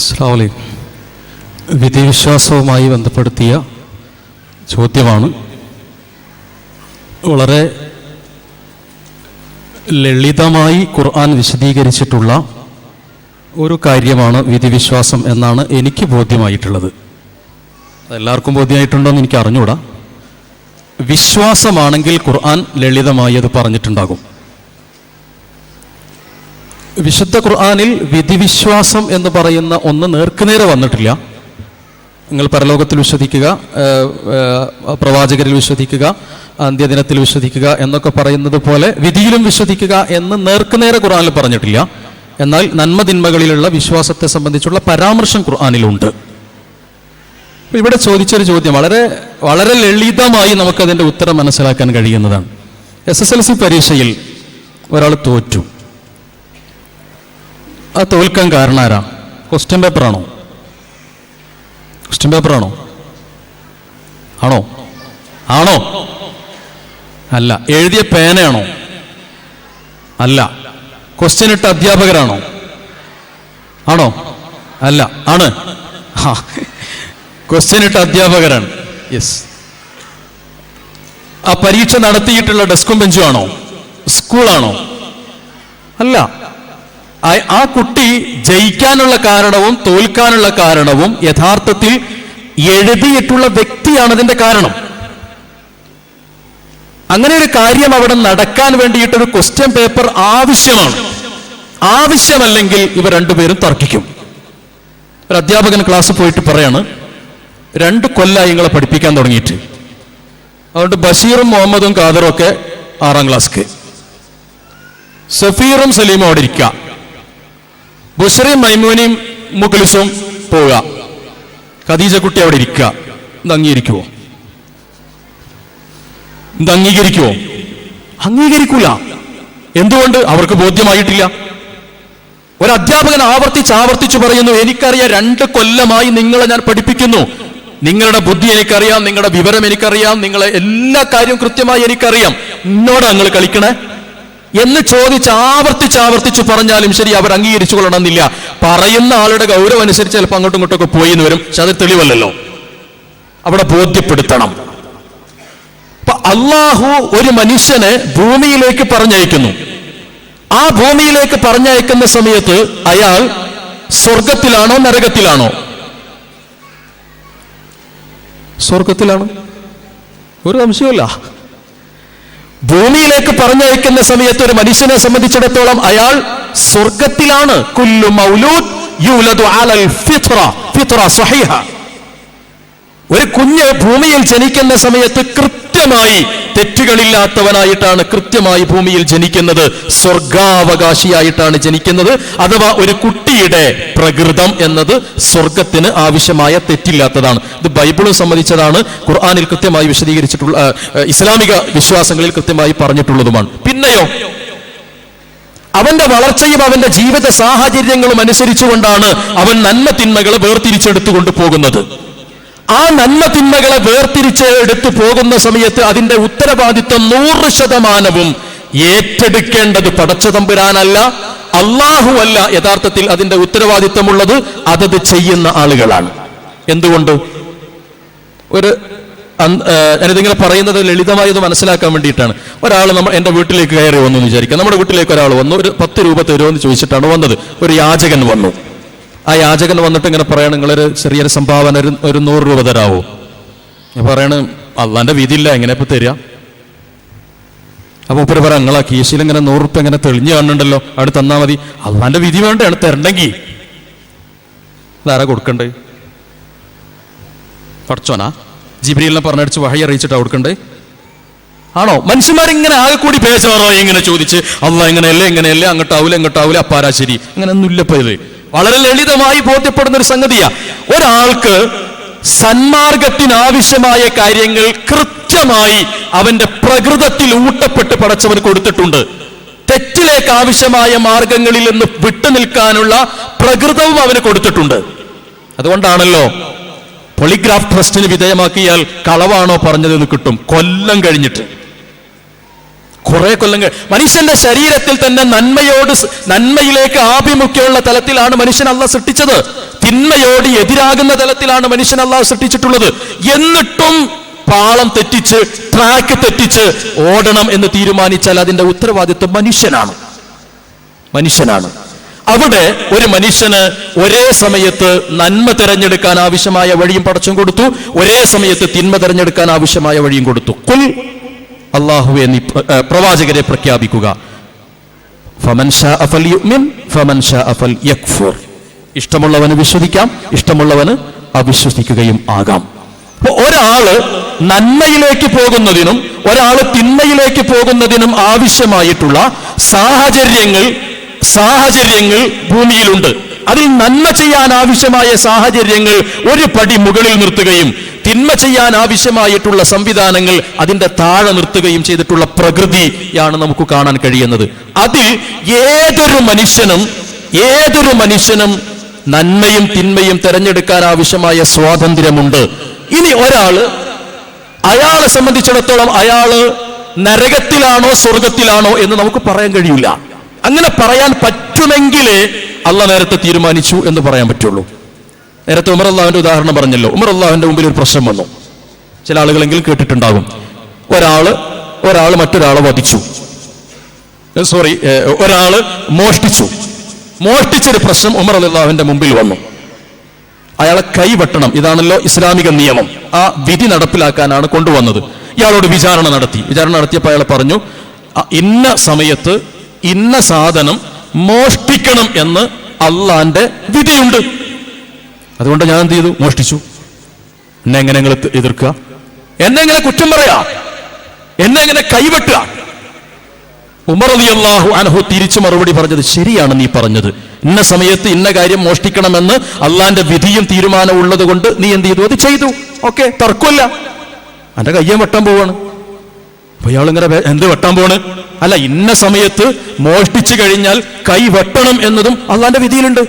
അസ്സാമലൈക്കും വിധിവിശ്വാസവുമായി ബന്ധപ്പെടുത്തിയ ചോദ്യമാണ്. വളരെ ലളിതമായി ഖുർആൻ വിശദീകരിച്ചിട്ടുള്ള ഒരു കാര്യമാണ് വിധിവിശ്വാസം എന്നാണ് എനിക്ക് ബോധ്യമായിട്ടുള്ളത്. എല്ലാവർക്കും ബോധ്യമായിട്ടുണ്ടോ എന്ന് എനിക്ക് അറിഞ്ഞുകൂടാ. വിശ്വാസമാണെങ്കിൽ ഖുർആൻ ലളിതമായി അത് പറഞ്ഞിട്ടുണ്ടാകും. വിശുദ്ധ ഖുർആാനിൽ വിധിവിശ്വാസം എന്ന് പറയുന്ന ഒന്ന് നേർക്കുനേരെ വന്നിട്ടില്ല. നിങ്ങൾ പരലോകത്തിൽ വിശ്വസിക്കുക പ്രവാചകരിൽ വിശ്വസിക്കുക അന്ത്യദിനത്തിൽ വിശ്വസിക്കുക എന്നൊക്കെ പറയുന്നത് പോലെ വിധിയിലും വിശ്വസിക്കുക എന്ന് നേർക്കുനേരെ ഖുർആാനിൽ പറഞ്ഞിട്ടില്ല. എന്നാൽ നന്മതിന്മകളിലുള്ള വിശ്വാസത്തെ സംബന്ധിച്ചുള്ള പരാമർശം ഖുർആാനിലുണ്ട്. ഇവിടെ ചോദിച്ചൊരു ചോദ്യം. വളരെ വളരെ ലളിതമായി നമുക്കതിന്റെ ഉത്തരം മനസ്സിലാക്കാൻ കഴിയുന്നതാണ്. എസ് എസ് എൽ സി പരീക്ഷയിൽ ഒരാൾ തോറ്റു. ആ തോൽക്കാൻ കാരണം ആരാ ക്വസ്റ്റ്യൻ പേപ്പറാണോ ക്വസ്റ്റ്യൻ പേപ്പറാണോ ആണോ? ആണോ? അല്ല. എഴുതിയ പേനയാണോ? അല്ല. ക്വസ്റ്റ്യൻ ഇട്ട അധ്യാപകരാണോ? ആണോ? അല്ല. ആണ്. ക്വസ്റ്റ്യൻ ഇട്ട അധ്യാപകരാണ്. യെസ് ആ പരീക്ഷ നടത്തിയിട്ടുള്ള ഡെസ്കും ബെഞ്ചും ആണോ? സ്കൂളാണോ ആ- കുട്ടി ജയിക്കാനുള്ള കാരണവും തോൽക്കാനുള്ള കാരണവും യഥാർത്ഥത്തിൽ എഴുതിയിട്ടുള്ള വ്യക്തിയാണ് അതിന്റെ കാരണം. അങ്ങനെ ഒരു കാര്യം അവിടെ നടക്കാൻ വേണ്ടിയിട്ടൊരു ക്വസ്റ്റ്യൻ പേപ്പർ ആവശ്യമാണ്. ആവശ്യമല്ലെങ്കിൽ ഇവ രണ്ടുപേരും തർക്കിക്കും. ഒരു അധ്യാപകൻ ക്ലാസ് പോയിട്ട് പറയാണ് രണ്ട് കൊല്ലായി നിങ്ങളെ പഠിപ്പിക്കാൻ തുടങ്ങിയിട്ട്. അതുകൊണ്ട് ബഷീറും മുഹമ്മദും ഖാദറും ഒക്കെ ആറാം ക്ലാസ്ക്ക് സഫീറും സലീമും അവിടെ ഇരിക്കുക ബുഷറയും മൈമൂനിയും മുഖലിസും പോവുക. ഖദീജ കുട്ടി അവിടെ ഇരിക്കുക. ഇത് അംഗീകരിക്കുവോ? ഇത് അംഗീകരിക്കുവോ? അംഗീകരിക്കൂല. എന്തുകൊണ്ട്? അവർക്ക് ബോധ്യമായിട്ടില്ല. ഒരു അധ്യാപകൻ ആവർത്തിച്ച് ആവർത്തിച്ചു പറയുന്നു എനിക്കറിയാം രണ്ട് കൊല്ലമായി നിങ്ങളെ ഞാൻ പഠിപ്പിക്കുന്നു. നിങ്ങളുടെ ബുദ്ധി എനിക്കറിയാം നിങ്ങളുടെ വിവരം എനിക്കറിയാം നിങ്ങളെ എല്ലാ കാര്യവും കൃത്യമായി എനിക്കറിയാം. എന്നോട് നിങ്ങൾ കളിക്കണേ? എന്ന് ചോദിച്ച് ആവർത്തിച്ച് ആവർത്തിച്ച് പറഞ്ഞാലും ശരി അവർ അംഗീകരിച്ചു കൊള്ളണമെന്നില്ല പറയുന്ന ആളുടെ ഗൗരവം അനുസരിച്ച് ചിലപ്പോൾ അങ്ങോട്ടും ഇങ്ങോട്ടൊക്കെ പോയി എന്ന് വരും. പക്ഷെ അത് തെളിവല്ലല്ലോ. അവിടെ ബോധ്യപ്പെടുത്തണം. അപ്പൊ അള്ളാഹു ഒരു മനുഷ്യനെ ഭൂമിയിലേക്ക് പറഞ്ഞയക്കുന്നു. ആ ഭൂമിയിലേക്ക് പറഞ്ഞയക്കുന്ന സമയത്ത് അയാൾ സ്വർഗത്തിലാണോ നരകത്തിലാണോ? സ്വർഗത്തിലാണ് ഒരു സംശയമല്ല ഭൂമിയിലേക്ക് പറഞ്ഞയക്കുന്ന സമയത്ത് ഒരു മനുഷ്യനെ സംബന്ധിച്ചിടത്തോളം അയാൾ സ്വർഗത്തിലാണ്. കുല്ലു മൗലൂദ് യൂലദു അലൽ ഫിത്ര ഫിത്ര സഹിഹ ഒരു കുഞ്ഞ് ഭൂമിയിൽ ജനിക്കുന്ന സമയത്ത് കൃത്യമായി തെറ്റുകളില്ലാത്തവനായിട്ടാണ് കൃത്യമായി ഭൂമിയിൽ ജനിക്കുന്നത്. സ്വർഗാവകാശിയായിട്ടാണ് ജനിക്കുന്നത്. അഥവാ ഒരു കുട്ടിയുടെ പ്രകൃതം എന്നത് സ്വർഗത്തിന് ആവശ്യമായ തെറ്റില്ലാത്തതാണ്. ഇത് ബൈബിളും സംബന്ധിച്ചതാണ്. ഖുർആാനിൽ കൃത്യമായി വിശദീകരിച്ചിട്ടുള്ള ഇസ്ലാമിക വിശ്വാസങ്ങളിൽ കൃത്യമായി പറഞ്ഞിട്ടുള്ളതുമാണ്. പിന്നെയോ? അവന്റെ വളർച്ചയും അവന്റെ ജീവിത സാഹചര്യങ്ങളും അനുസരിച്ചുകൊണ്ടാണ് അവൻ നന്മ തിന്മകളെ വേർതിരിച്ചെടുത്തുകൊണ്ട് പോകുന്നത്. ആ നന്മ തിന്മകളെ വേർതിരിച്ച് എടുത്തു പോകുന്ന സമയത്ത് അതിന്റെ ഉത്തരവാദിത്വം നൂറ് ശതമാനവും ഏറ്റെടുക്കേണ്ടത് പടച്ചതമ്പുരാനല്ല അള്ളാഹുവല്ല യഥാർത്ഥത്തിൽ അതിന്റെ ഉത്തരവാദിത്വമുള്ളത് അതത് ചെയ്യുന്ന ആളുകളാണ്. എന്തുകൊണ്ട്? ഒരു ഞാനിതിങ്ങനെ പറയുന്നത് ലളിതമായത് മനസ്സിലാക്കാൻ വേണ്ടിയിട്ടാണ്. ഒരാൾ നമ്മൾ എന്റെ വീട്ടിലേക്ക് കയറി വന്നു എന്ന് വിചാരിക്കാം നമ്മുടെ വീട്ടിലേക്ക് ഒരാൾ വന്നു. ഒരു പത്ത് രൂപ തരുമോ എന്ന് ചോദിച്ചിട്ടാണ് വന്നത്. ഒരു യാചകൻ വന്നു. ആ യാചകൻ വന്നിട്ട് ഇങ്ങനെ പറയണം നിങ്ങളൊരു ചെറിയൊരു സംഭാവന ഒരു ഒരു നൂറ് രൂപ തരാവോ? ഞാൻ പറയണ് അള്ളാന്റെ വിധിയില്ല എങ്ങനെ ഇപ്പൊ തരിക അപ്പൊ ഉപ്പര് പറയാം നിങ്ങളാ കീശയിൽ ഇങ്ങനെ നൂറ് റുപ്യ ഇങ്ങനെ തെളിഞ്ഞു കാണുന്നുണ്ടല്ലോ അവിടെ തന്നാ മതി. അള്ളാന്റെ വിധി വേണ്ടാണ് തരണ്ടെങ്കിൽ ഇതാരാ കൊടുക്കണ്ടേ? പഠിച്ചോനാ? ജിബ്രീലിനെ പറഞ്ഞടിച്ച് വഹി അറിയിച്ചിട്ടാ കൊടുക്കണ്ടേ? ആണോ? മനുഷ്യന്മാരിങ്ങനെ ആകെ കൂടി പേശാറോ ഇങ്ങനെ ചോദിച്ച് അല്ല ഇങ്ങനെയല്ലേ ഇങ്ങനെയല്ലേ അങ്ങോട്ടാവൂല ഇങ്ങോട്ടാവൂല അപ്പാരാശ്ശേരി ശരി. അങ്ങനെ ഒന്നുമില്ല ഇല്ലപ്പോ ഇത്. വളരെ ലളിതമായി ബോധ്യപ്പെടുന്ന ഒരു സംഗതിയാ. ഒരാൾക്ക് സന്മാർഗത്തിനാവശ്യമായ കാര്യങ്ങൾ കൃത്യമായി അവന്റെ പ്രകൃതത്തിൽ ഊട്ടപ്പെട്ട് പടച്ചവൻ കൊടുത്തിട്ടുണ്ട്. തെറ്റിലേക്ക് ആവശ്യമായ മാർഗങ്ങളിൽ നിന്ന് വിട്ടുനിൽക്കാനുള്ള പ്രകൃതവും അവന് കൊടുത്തിട്ടുണ്ട്. അതുകൊണ്ടാണല്ലോ പോളിഗ്രാഫ് ട്രസ്റ്റിന് വിധേയമാക്കിയാൽ കളവാണോ പറഞ്ഞതെന്ന് കിട്ടും. കൊല്ലം കഴിഞ്ഞിട്ട്. കുറെ കൊല്ലങ്ങൾ മനുഷ്യന്റെ ശരീരത്തിൽ തന്നെ നന്മയോട് നന്മയിലേക്ക് ആഭിമുഖ്യമുള്ള തലത്തിലാണ് മനുഷ്യൻ അല്ല സൃഷ്ടിച്ചത്. തിന്മയോട് എതിരാകുന്ന തലത്തിലാണ് മനുഷ്യൻ അല്ല സൃഷ്ടിച്ചിട്ടുള്ളത്. എന്നിട്ടും പാളം തെറ്റിച്ച് ട്രാക്ക് തെറ്റിച്ച് ഓടണം എന്ന് തീരുമാനിച്ചാൽ അതിന്റെ ഉത്തരവാദിത്വം മനുഷ്യനാണ്. മനുഷ്യനാണ്. അവിടെ ഒരു മനുഷ്യന് ഒരേ സമയത്ത് നന്മ തിരഞ്ഞെടുക്കാൻ ആവശ്യമായ വഴിയും പടച്ചും കൊടുത്തു. ഒരേ സമയത്ത് തിന്മ തിരഞ്ഞെടുക്കാൻ ആവശ്യമായ വഴിയും കൊടുത്തു. കുൽ അള്ളാഹുവെ നീ പ്രവാചകരെ പ്രഖ്യാപിക്കുക. ഇഷ്ടമുള്ളവന് വിശ്വസിക്കാം ഇഷ്ടമുള്ളവന് അവിശ്വസിക്കുകയും ആകാം. ഒരാൾ നന്മയിലേക്ക് പോകുന്നതിനും ഒരാൾ തിന്മയിലേക്ക് പോകുന്നതിനും ആവശ്യമായിട്ടുള്ള സാഹചര്യങ്ങൾ സാഹചര്യങ്ങൾ ഭൂമിയിലുണ്ട്. അതിൽ നന്മ ചെയ്യാൻ ആവശ്യമായ സാഹചര്യങ്ങൾ ഒരു പടി മുകളിൽ നിർത്തുകയും തിന്മ ചെയ്യാൻ ആവശ്യമായിട്ടുള്ള സംവിധാനങ്ങൾ അതിന്റെ താഴെ നിർത്തുകയും ചെയ്തിട്ടുള്ള പ്രകൃതിയാണ് നമുക്ക് കാണാൻ കഴിയുന്നത്. അതിൽ ഏതൊരു മനുഷ്യനും ഏതൊരു മനുഷ്യനും നന്മയും തിന്മയും തിരഞ്ഞെടുക്കാൻ ആവശ്യമായ സ്വാതന്ത്ര്യമുണ്ട്. ഇനി ഒരാൾ അയാളെ സംബന്ധിച്ചിടത്തോളം അയാൾ നരകത്തിലാണോ സ്വർഗത്തിലാണോ എന്ന് നമുക്ക് പറയാൻ കഴിയില്ല. അങ്ങനെ പറയാൻ പറ്റുമെങ്കിലേ അള്ള നേരത്തെ തീരുമാനിച്ചു എന്ന് പറയാൻ പറ്റുള്ളൂ. നേരത്തെ ഉമർ അള്ളാഹുവിന്റെ ഉദാഹരണം പറഞ്ഞല്ലോ. ഉമർ അള്ളാഹുവിന്റെ മുമ്പിൽ ഒരു പ്രശ്നം വന്നു. ചില ആളുകളെങ്കിലും കേട്ടിട്ടുണ്ടാകും. ഒരാൾ ഒരാൾ മറ്റൊരാളെ വധിച്ചു. സോറി ഒരാൾ മോഷ്ടിച്ചു. മോഷ്ടിച്ചൊരു പ്രശ്നം ഉമർ അള്ളാഹുവിന്റെ മുമ്പിൽ വന്നു. അയാളെ കൈവെട്ടണം. ഇതാണല്ലോ ഇസ്ലാമിക നിയമം. ആ വിധി നടപ്പിലാക്കാനാണ് കൊണ്ടുവന്നത്. ഇയാളോട് വിചാരണ നടത്തി. വിചാരണ നടത്തിയപ്പോൾ അയാൾ പറഞ്ഞു ഇന്ന സമയത്ത് ഇന്ന സാധനം മോഷ്ടിക്കണം എന്ന് അള്ളാന്റെ വിധിയുണ്ട്. അതുകൊണ്ട് ഞാൻ എന്ത് ചെയ്തു? മോഷ്ടിച്ചു. എന്നെ എങ്ങനെ നിങ്ങൾ എതിർക്കുക? എന്നെ എങ്ങനെ കുറ്റം പറയാ? എന്നെ എങ്ങനെ കൈവെട്ടുക? ഉമർ അനഹു തിരിച്ചു മറുപടി പറഞ്ഞത് ശരിയാണ് നീ പറഞ്ഞത്. ഇന്ന സമയത്ത് ഇന്ന കാര്യം മോഷ്ടിക്കണമെന്ന് അള്ളാന്റെ വിധിയും തീരുമാനവും ഉള്ളത് കൊണ്ട് നീ എന്ത് ചെയ്തു? അത് ചെയ്തു. ഓക്കെ തർക്കമല്ല. എന്റെ കയ്യം വെട്ടാൻ പോവാണ്. അപ്പൊ വേ- എന്ത് വെട്ടാൻ പോണ് അല്ല ഇന്ന സമയത്ത് മോഷ്ടിച്ചു കഴിഞ്ഞാൽ കൈ വെട്ടണം എന്നതും അള്ളാന്റെ വിധിയിലുണ്ട്.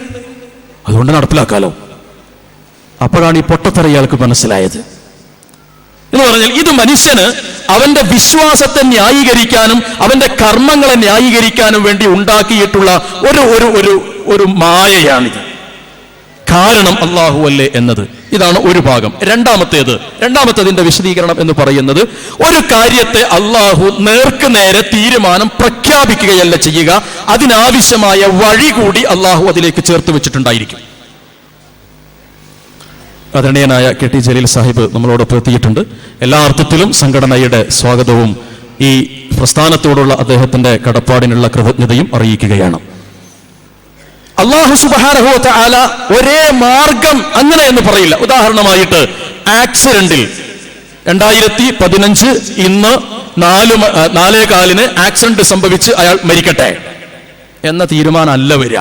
അതുകൊണ്ട് നടപ്പിലാക്കാലോ? അപ്പോഴാണ് ഈ പൊട്ടത്തറ ഇയാൾക്ക് മനസ്സിലായത്. എന്ന് പറഞ്ഞാൽ ഇത് മനുഷ്യന് അവന്റെ വിശ്വാസത്തെ ന്യായീകരിക്കാനും അവന്റെ കർമ്മങ്ങളെ ന്യായീകരിക്കാനും വേണ്ടി ഉണ്ടാക്കിയിട്ടുള്ള ഒരു ഒരു ഒരു ഒരു മായയാണിത്. കാരണം അള്ളാഹു അല്ലേ എന്നത്. ഇതാണ് ഒരു ഭാഗം. രണ്ടാമത്തേത് രണ്ടാമത്തതിന്റെ വിശദീകരണം എന്ന് പറയുന്നത് ഒരു കാര്യത്തെ അള്ളാഹു നേർക്ക് നേരെ തീരുമാനം പ്രഖ്യാപിക്കുകയല്ല ചെയ്യുക അതിനാവശ്യമായ വഴി കൂടി അള്ളാഹു അതിലേക്ക് ചേർത്ത് വെച്ചിട്ടുണ്ടായിരിക്കും. ആദരണീയനായ കെ ടി ജലീൽ സാഹിബ് നമ്മളോടൊപ്പം എത്തിയിട്ടുണ്ട്. എല്ലാ അർത്ഥത്തിലും സംഘടനയുടെ സ്വാഗതവും ഈ പ്രസ്ഥാനത്തോടുള്ള അദ്ദേഹത്തിന്റെ കടപ്പാടിനുള്ള കൃതജ്ഞതയും അറിയിക്കുകയാണ്. അള്ളാഹു സുബാനഹുവത്ത ആല ഒരേ മാർഗം അങ്ങനെ എന്ന് പറയില്ല. ഉദാഹരണമായിട്ട് ആക്സിഡന്റിൽ രണ്ടായിരത്തി പതിനഞ്ച് ഇന്ന് നാല് നാലേ കാലിന് ആക്സിഡന്റ് സംഭവിച്ച് അയാൾ മരിക്കട്ടെ എന്ന തീരുമാനമല്ല വരിക.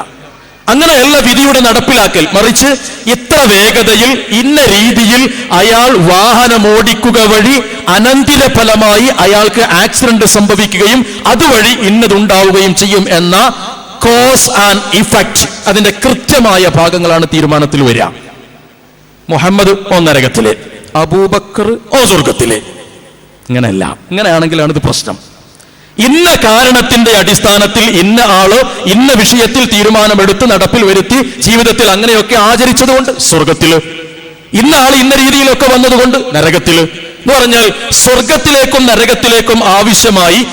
അങ്ങനെയല്ല വിധിയുടെ നടപ്പിലാക്കൽ. മറിച്ച് ഇത്ര വേഗതയിൽ ഇന്ന രീതിയിൽ അയാൾ വാഹനം ഓടിക്കുക വഴി അനന്തിര ഫലമായി അയാൾക്ക് ആക്സിഡന്റ് സംഭവിക്കുകയും അതുവഴി ഇന്നതുണ്ടാവുകയും ചെയ്യും എന്ന കോസ് ആൻഡ് ഇഫക്റ്റ് അതിന്റെ കൃത്യമായ ഭാഗങ്ങളാണ് തീരുമാനത്തിൽ വരിക. മുഹമ്മദ് ഒന്നരകത്തിലെ അബൂബക്കർ ഓ സ്വർഗത്തിലെ ഇങ്ങനെയല്ല. ഇങ്ങനെയാണെങ്കിലാണ് ഇത് പ്രശ്നം. ഇന്ന കാരണത്തിന്റെ അടിസ്ഥാനത്തിൽ ഇന്ന ആൾ ഇന്ന വിഷയത്തിൽ തീരുമാനമെടുത്ത് നടപ്പിൽ വരുത്തി ജീവിതത്തിൽ അങ്ങനെയൊക്കെ ആചരിച്ചതുകൊണ്ട് സ്വർഗത്തിൽ. ഇന്ന ആൾ ഇന്ന രീതിയിലൊക്കെ വന്നതുകൊണ്ട് നരകത്തിൽ. എന്ന് പറഞ്ഞാൽ സ്വർഗത്തിലേക്കും നരകത്തിലേക്കും ആവശ്യമായി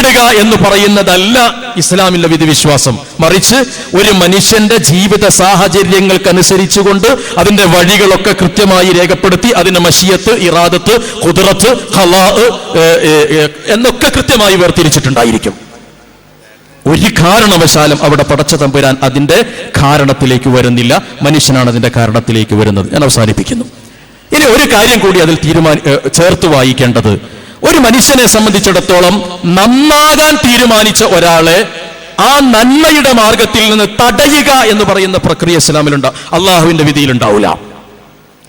ടിക്കിടുക എന്ന് പറയുന്നതല്ല ഇസ്ലാമിലെ വിധിവിശ്വാസം. മറിച്ച് ഒരു മനുഷ്യന്റെ ജീവിത സാഹചര്യങ്ങൾക്കനുസരിച്ചുകൊണ്ട് അതിന്റെ വഴികളൊക്കെ കൃത്യമായി രേഖപ്പെടുത്തി അതിന്റെ മഷിയത്ത് ഇറാദത്ത് കുതിറത്ത് ഹലാ എന്നൊക്കെ കൃത്യമായി വേർതിരിച്ചിട്ടുണ്ടായിരിക്കും. ഒരു കാരണവശാലും അവിടെ പടച്ച തമ്പുരാൻ അതിന്റെ കാരണത്തിലേക്ക് വരുന്നില്ല. മനുഷ്യനാണ് അതിന്റെ കാരണത്തിലേക്ക് വരുന്നത്. ഞാൻ അവസാനിപ്പിക്കുന്നു. ഇനി ഒരു കാര്യം കൂടി അതിൽ തീരുമാനി ചേർത്ത് വായിക്കേണ്ടത്. ഒരു മനുഷ്യനെ സംബന്ധിച്ചിടത്തോളം നന്നാകാൻ തീരുമാനിച്ച ഒരാളെ ആ നന്മയുടെ മാർഗത്തിൽ നിന്ന് തടയുക എന്ന് പറയുന്ന പ്രക്രിയ ഇസ്ലാമിലുണ്ട്. അള്ളാഹുവിന്റെ വിധിയിൽ ഉണ്ടാവില്ല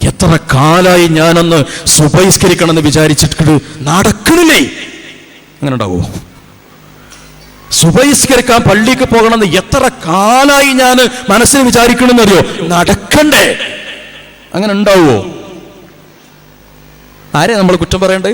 എത്ര കാലായി ഞാനന്ന് സുബഹിസ്കരിക്കണമെന്ന് വിചാരിച്ചിട്ട് നടക്കണില്ലേ? അങ്ങനെ ഉണ്ടാവുമോ സുബഹിസ്കരിക്കാൻ പള്ളിക്ക് പോകണമെന്ന് എത്ര കാലായി ഞാൻ മനസ്സിൽ വിചാരിക്കണമെന്നറിയോ നടക്കണ്ടേ. അങ്ങനെ ഉണ്ടാവുമോ ആരെ നമ്മൾ കുറ്റം പറയണ്ടേ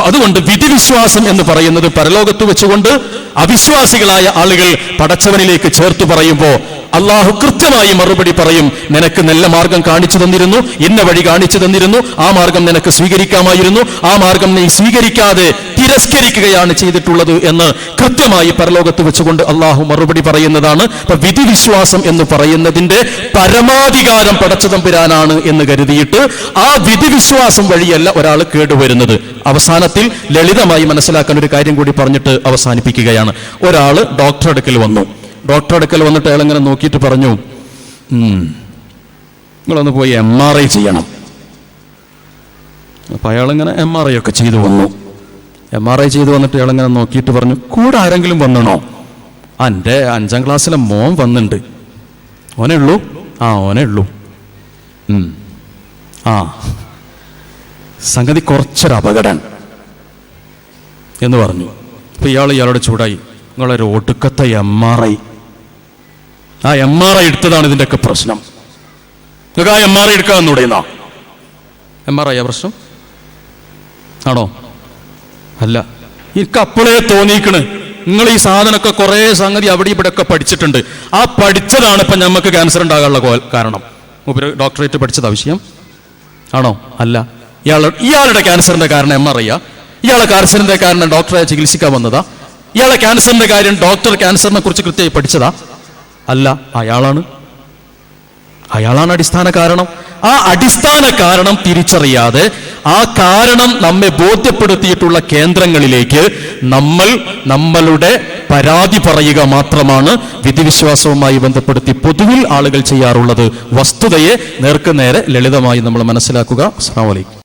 അപ്പൊ അതുകൊണ്ട് വിധിവിശ്വാസം എന്ന് പറയുന്നത് പരലോകത്ത് വെച്ചുകൊണ്ട് അവിശ്വാസികളായ ആളുകൾ പടച്ചവനിലേക്ക് ചേർത്ത് പറയുമ്പോൾ അള്ളാഹു കൃത്യമായി മറുപടി പറയും നിനക്ക് നല്ല മാർഗം കാണിച്ചു തന്നിരുന്നു ഇന്ന വഴി കാണിച്ചു തന്നിരുന്നു ആ മാർഗം നിനക്ക് സ്വീകരിക്കാമായിരുന്നു ആ മാർഗം നീ സ്വീകരിക്കാതെ തിരസ്കരിക്കുകയാണ് ചെയ്തിട്ടുള്ളത് എന്ന് കൃത്യമായി പരലോകത്ത് വെച്ചുകൊണ്ട് അള്ളാഹു മറുപടി പറയുന്നതാണ്. അപ്പൊ വിധിവിശ്വാസം എന്ന് പറയുന്നതിന്റെ പരമാധികാരം പടച്ചതമ്പുരാനാണ് എന്ന് കരുതിയിട്ട് ആ വിധിവിശ്വാസം വഴിയല്ല ഒരാൾ കേടുവരുന്നത്. അവസാനത്തിൽ ലളിതമായി മനസ്സിലാക്കാൻ ഒരു കാര്യം കൂടി പറഞ്ഞിട്ട് അവസാനിപ്പിക്കുകയാണ്. ഒരാൾ ഡോക്ടറെ അടുക്കൽ വന്നു. ഡോക്ടർ അടുക്കൽ വന്നിട്ട് അയാൾ ഇങ്ങനെ നോക്കിയിട്ട് പറഞ്ഞു "ഉം, നിങ്ങളൊന്ന് പോയി എം ആർ ഐ ചെയ്യണം. അപ്പൊ അയാളിങ്ങനെ എം ആർ ഐ ഒക്കെ ചെയ്തു വന്നു. എം ആർ ഐ ചെയ്തു വന്നിട്ട് അയാളിങ്ങനെ നോക്കിയിട്ട് പറഞ്ഞു കൂടെ ആരെങ്കിലും വന്നണോ? എന്റെ അഞ്ചാം ക്ലാസ്സിലെ മോൻ വന്നിട്ടുണ്ട് ഓനേ ഉള്ളൂ? ആ ഓനേ ഉള്ളൂ. ആ സംഗതി കുറച്ചൊരു അപകടം എന്ന് പറഞ്ഞു. അപ്പൊ ഇയാൾ ഇയാളോട് ചൂടായി നിങ്ങളൊരു ഒടുക്കത്തെ എം ആർ ഐ ആ എം ആർ ഐ എടുത്തതാണ് ഇതിന്റെയൊക്കെ പ്രശ്നം. നിങ്ങൾക്ക് ആ എം ആർ ഐ എടുക്കാൻ തുടങ്ങുന്ന എം ആർ ഐ ആ പ്രശ്നം? ആണോ? അല്ല. എനിക്ക് അപ്പോഴേ തോന്നിയിക്കണ് നിങ്ങൾ ഈ സാധനമൊക്കെ കുറേ സംഗതി അവിടെ ഇവിടെ ഒക്കെ പഠിച്ചിട്ടുണ്ട്. ആ പഠിച്ചതാണ് ഇപ്പം നമുക്ക് ക്യാൻസർ ഉണ്ടാകാനുള്ള കാരണം. ഉപരി ഡോക്ടറേറ്റ് പഠിച്ചത് ആവശ്യം ആണോ? അല്ല. ഇയാൾ ഇയാളുടെ ക്യാൻസറിന്റെ കാരണം എം ആർ ഐ ഇയാളെ ക്യാൻസറിന്റെ കാരണം ഡോക്ടറെ ചികിത്സിക്കാൻ വന്നതാ. ഇയാളെ ക്യാൻസറിന്റെ കാര്യം ഡോക്ടർ ക്യാൻസറിനെ കുറിച്ച് കൃത്യമായി പഠിച്ചതാ. അല്ല അയാളാണ്. അയാളാണ് അടിസ്ഥാന കാരണം. ആ അടിസ്ഥാന കാരണം തിരിച്ചറിയാതെ ആ കാരണം നമ്മെ ബോധ്യപ്പെടുത്തിയിട്ടുള്ള കേന്ദ്രങ്ങളിലേക്ക് നമ്മൾ നമ്മളുടെ പരാതി പറയുക മാത്രമാണ് വിധിവിശ്വാസവുമായി ബന്ധപ്പെടുത്തി പൊതുവിൽ ആളുകൾ ചെയ്യാറുള്ളത്. വസ്തുതയെ നേർക്കുനേരെ ലളിതമായി നമ്മൾ മനസ്സിലാക്കുക. അസ്സാം വലൈക്കും